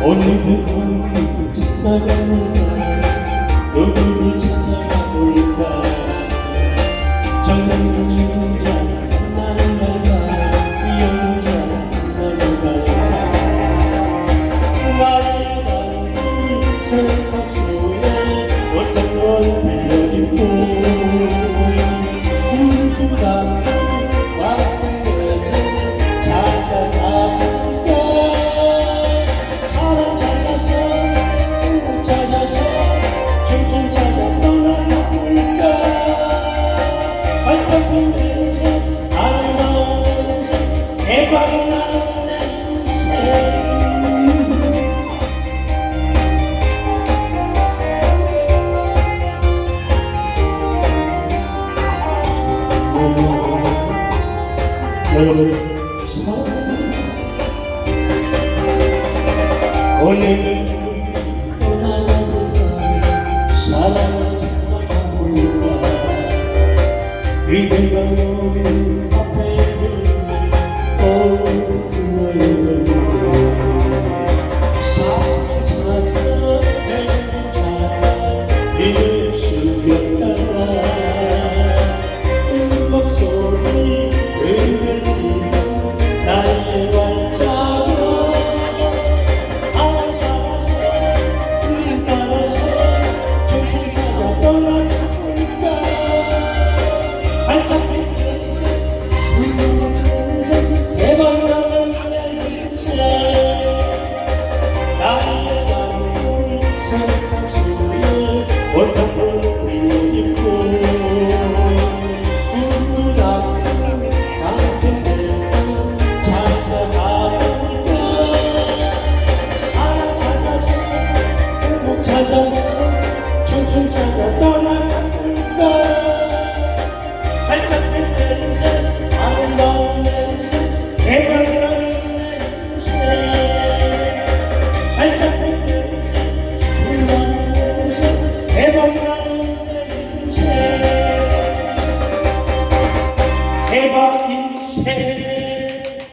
오늘은 누굴 찾아가볼까 또 누굴 찾아가볼까? 정답은 진짜 만나러 가다 이 여자 만나러 가다 나의 마음을 찾아 여 What the